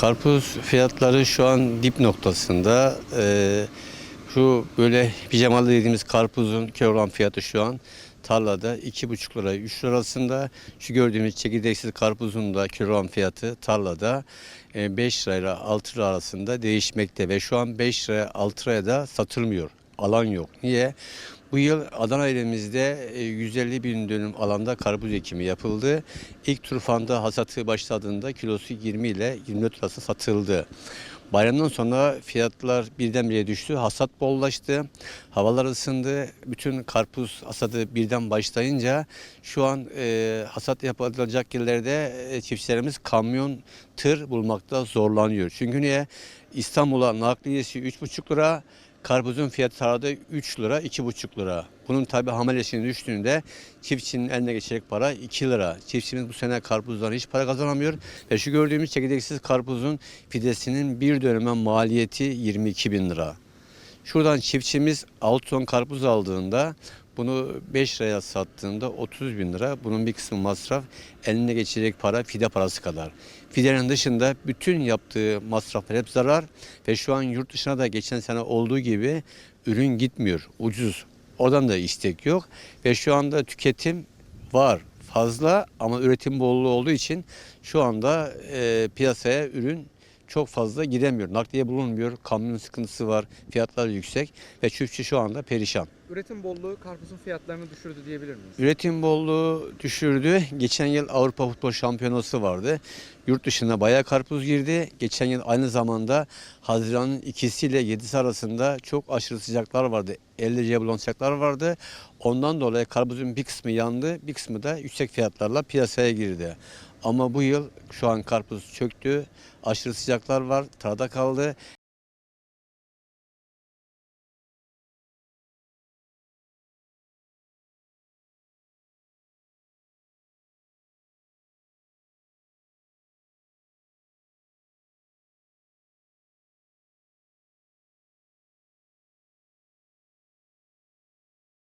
Karpuz fiyatları şu an dip noktasında. Ee, şu böyle pijamalı dediğimiz karpuzun kilogram fiyatı şu an tarlada 2,5 lira 3 lira arasında. Şu gördüğümüz çekirdeksiz karpuzun da kilogram fiyatı tarlada e, 5 lirayla 6 lira arasında değişmekte ve şu an 5 liraya 6 liraya da satılmıyor. Alan yok. Niye? Bu yıl Adana ilimizde e, 150 bin dönüm alanda karpuz ekimi yapıldı. İlk turfanda hasatı başladığında kilosu 20 ile 24 arası satıldı. Bayramdan sonra fiyatlar birdenbire düştü. Hasat bollaştı. Havalar ısındı. Bütün karpuz hasadı birden başlayınca şu an e, hasat yapılacak yerlerde e, çiftçilerimiz kamyon, tır bulmakta zorlanıyor. Çünkü niye? İstanbul'a nakliyesi 3,5 lira, Karpuzun fiyatı tarlada 3 lira, 2,5 lira. Bunun tabi hamelesinin düştüğünde çiftçinin eline geçecek para 2 lira. Çiftçimiz bu sene karpuzdan hiç para kazanamıyor. Ve şu gördüğümüz çekirdeksiz karpuzun fidesinin bir döneme maliyeti 22 bin lira. Şuradan çiftçimiz 6 ton karpuz aldığında bunu 5 liraya sattığında 30 bin lira. Bunun bir kısmı masraf. Eline geçecek para fide parası kadar. Fidenin dışında bütün yaptığı masraflar hep zarar. Ve şu an yurt dışına da geçen sene olduğu gibi ürün gitmiyor. Ucuz. Oradan da istek yok. Ve şu anda tüketim var fazla ama üretim bolluğu olduğu için şu anda e, piyasaya ürün çok fazla giremiyor. Nakliye bulunmuyor. Kamyon sıkıntısı var. Fiyatlar yüksek ve çiftçi şu anda perişan. Üretim bolluğu karpuzun fiyatlarını düşürdü diyebilir miyiz? Üretim bolluğu düşürdü. Geçen yıl Avrupa Futbol Şampiyonası vardı. Yurt dışına bayağı karpuz girdi. Geçen yıl aynı zamanda Haziran'ın ikisiyle yedisi arasında çok aşırı sıcaklar vardı. 50 dereceye bulan sıcaklar vardı. Ondan dolayı karpuzun bir kısmı yandı, bir kısmı da yüksek fiyatlarla piyasaya girdi. Ama bu yıl şu an karpuz çöktü. Aşırı sıcaklar var, tarada kaldı.